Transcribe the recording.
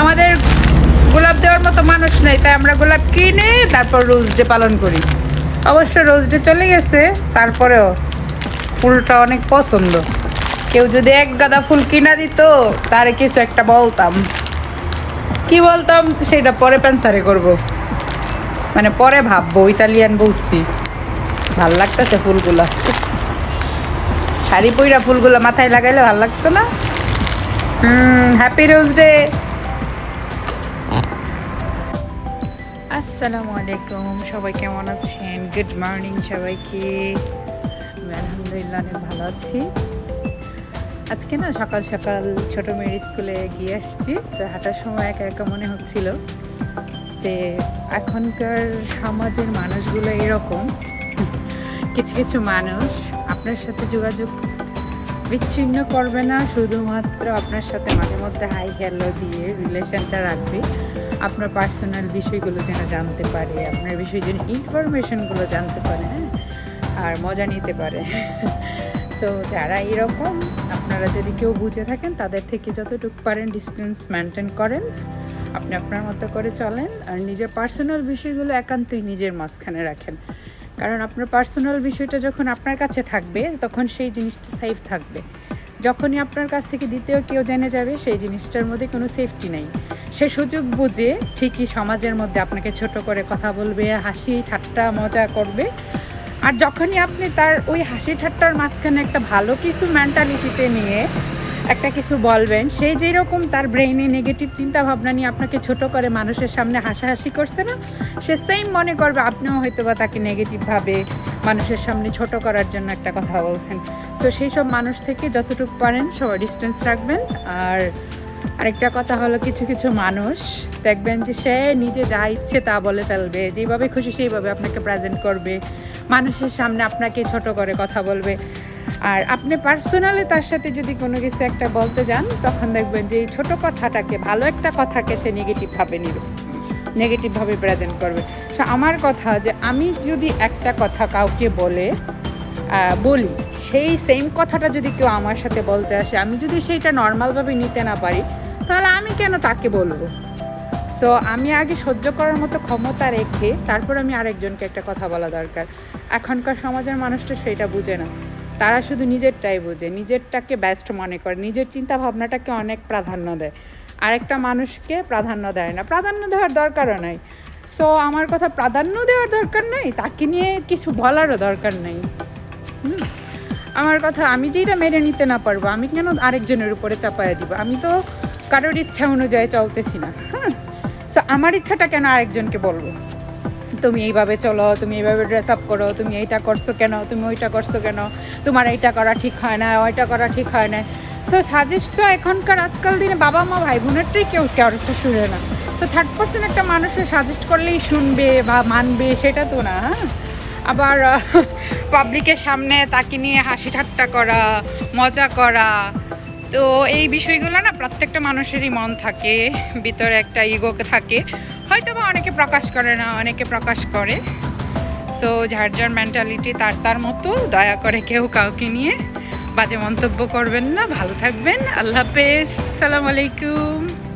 আমাদের গোলাপ দেওয়ার মতো মানুষ নেই, তাই আমরা গোলাপ কিনে তারপর রোজ ডে পালন করি। অবশ্য রোজ ডে চলে গেছে, তারপরেও ফুলটা অনেক পছন্দ। কেউ যদি এক গাদা ফুল কিনা দিত, তার কিছু একটা বলতাম। কি বলতাম? সেটা পরে প্যান্সারে করব। মানে পরে ভাববো ইটালিয়ান বলছি। ভালো লাগতেছে ফুলগুলা। শাড়ি পইরা ফুলগুলো মাথায় লাগাইলে ভালো লাগতো না? হ্যাপি রোজ ডে আসসালামু আলাইকুম, সবাই কেমন আছেন? গুড মর্নিং সবাইকে। আমি আলহামদুলিল্লাহ ভালো আছি। আজকে না সকাল সকাল ছোট মেয়ের স্কুলে গিয়ে আসছি, তো হাঁটার সময় একা একা মনে হচ্ছিল যে এখনকার সমাজের মানুষগুলো এরকম, কিছু কিছু মানুষ আপনার সাথে যোগাযোগ বিচ্ছিন্ন করবে না, শুধুমাত্র আপনার সাথে মাঝে মধ্যে হাই হ্যালো দিয়ে রিলেশনটা রাখবে। আপনার পার্সোনাল বিষয়গুলো যেন জানতে পারে, আপনার বিষয় যেন ইনফরমেশনগুলো জানতে পারে হ্যাঁ? আর মজা নিতে পারে। সো যারা এরকম, আপনারা যদি কেউ বুঝে থাকেন, তাদের থেকে যতটুকু পারেন ডিস্টেন্স মেনটেন করেন। আপনি আপনার মতো করে চলেন আর নিজের পার্সোনাল বিষয়গুলো একান্তই নিজের মাঝখানে রাখেন। কারণ আপনার পার্সোনাল বিষয়টা যখন আপনার কাছে থাকবে, তখন সেই জিনিসটা সেফ থাকবে। যখনই আপনার কাছ থেকে দ্বিতীয় কেউ জেনে যাবে, সেই জিনিসটার মধ্যে কোনো সেফটি নেই। সে সুযোগ বুঝে ঠিকই সমাজের মধ্যে আপনাকে ছোট করে কথা বলবে, হাসি ঠাট্টা মজা করবে। আর যখনই আপনি তার ওই হাসি ঠাট্টার মাঝখানে একটা ভালো কিছু মেন্টালিটিতে নিয়ে একটা কিছু বলবেন? সেই যেরকম তার ব্রেইনে নেগেটিভ চিন্তা ভাবনা নিয়ে আপনাকে ছোট করে মানুষের সামনে হাসাহাসি করছে না, সে সেম মনে করবে, আপনিও হয়তো বা তাকে নেগেটিভভাবে মানুষের সামনে ছোট করার জন্য একটা কথা বলছেন। সো সেই সব মানুষ থেকে যতটুকু পারেন সবাই ডিস্টেন্স রাখবেন। আর আরেকটা কথা হলো, কিছু কিছু মানুষ দেখবেন যে সে নিজে যা ইচ্ছে তা বলে ফেলবে, যেভাবে খুশি সেইভাবে আপনাকে প্রেজেন্ট করবে। মানুষের সামনে আপনাকে ছোট করে কথা বলবে। আর আপনি পার্সোনালি তার সাথে যদি কোনো কিছু একটা বলতে যান, তখন দেখবেন যে এই ছোটো কথাটাকে, ভালো একটা কথাকে সে নেগেটিভভাবে নেবে। নেগেটিভভাবে প্রেজেন্ট করবে। সো আমার কথা যে আমি যদি একটা কথা কাউকে বলে বলি, সেই সেম কথাটা যদি কেউ আমার সাথে বলতে আসে, আমি যদি সেইটা নর্মালভাবে নিতে না পারি, তাহলে আমি কেন তাকে বলব? সো আমি আগে সহ্য করার মতো ক্ষমতা রেখে তারপর আমি আরেকজনকে একটা কথা বলা দরকার। এখনকার সমাজের মানুষটা সেটা বুঝে না। তারা শুধু নিজেরটাই বোঝে, নিজেরটাকে ব্যস্ত মনে করে, নিজের চিন্তা ভাবনাটাকে অনেক প্রাধান্য দেয়। আরেকটা মানুষকে প্রাধান্য দেয় না, প্রাধান্য দেওয়ার দরকারও নাই। সো আমার কথা প্রাধান্য দেওয়ার দরকার নেই, তাকে নিয়ে কিছু বলারও দরকার নেই। আমার কথা আমি যেটা মেনে নিতে না পারব, আমি কেন আরেকজনের উপরে চাপায়া দিব? আমি তো কারোর ইচ্ছা অনুযায়ী চলতেছি না হ্যাঁ সো আমার ইচ্ছাটা কেন আরেকজনকে বলব? তুমি এইভাবে চলো, তুমি এইভাবে ড্রেস আপ করো, তুমি এইটা করছ কেন, তুমি ওইটা করছ কেন, তোমার এইটা করা ঠিক হয় না, ওইটা করা ঠিক হয় না। সো সাজেস্ট তো এখনকার আজকাল দিনে বাবা মা ভাই বোনেরটাই কেউ কেউ একটা শুনে না। তো থার্ড পার্সন একটা মানুষের সাজেস্ট করলেই শুনবে বা মানবে, সেটা তো না হ্যাঁ? আবার পাবলিকের সামনে তাকে নিয়ে হাসি ঠাট্টা করা, মজা করা। তো এই বিষয়গুলো না প্রত্যেকটা মানুষেরই মন থাকে, ভিতরে একটা ইগো থাকে। হয়তো বা অনেকে প্রকাশ করে না, অনেকে প্রকাশ করে। সো যার যার মেন্টালিটি তার তার মতো, দয়া করে কেউ কাউকে নিয়ে বাজে মন্তব্য করবেন না। ভালো থাকবেন। আল্লাহ হাফেজ। সালাম আলাইকুম।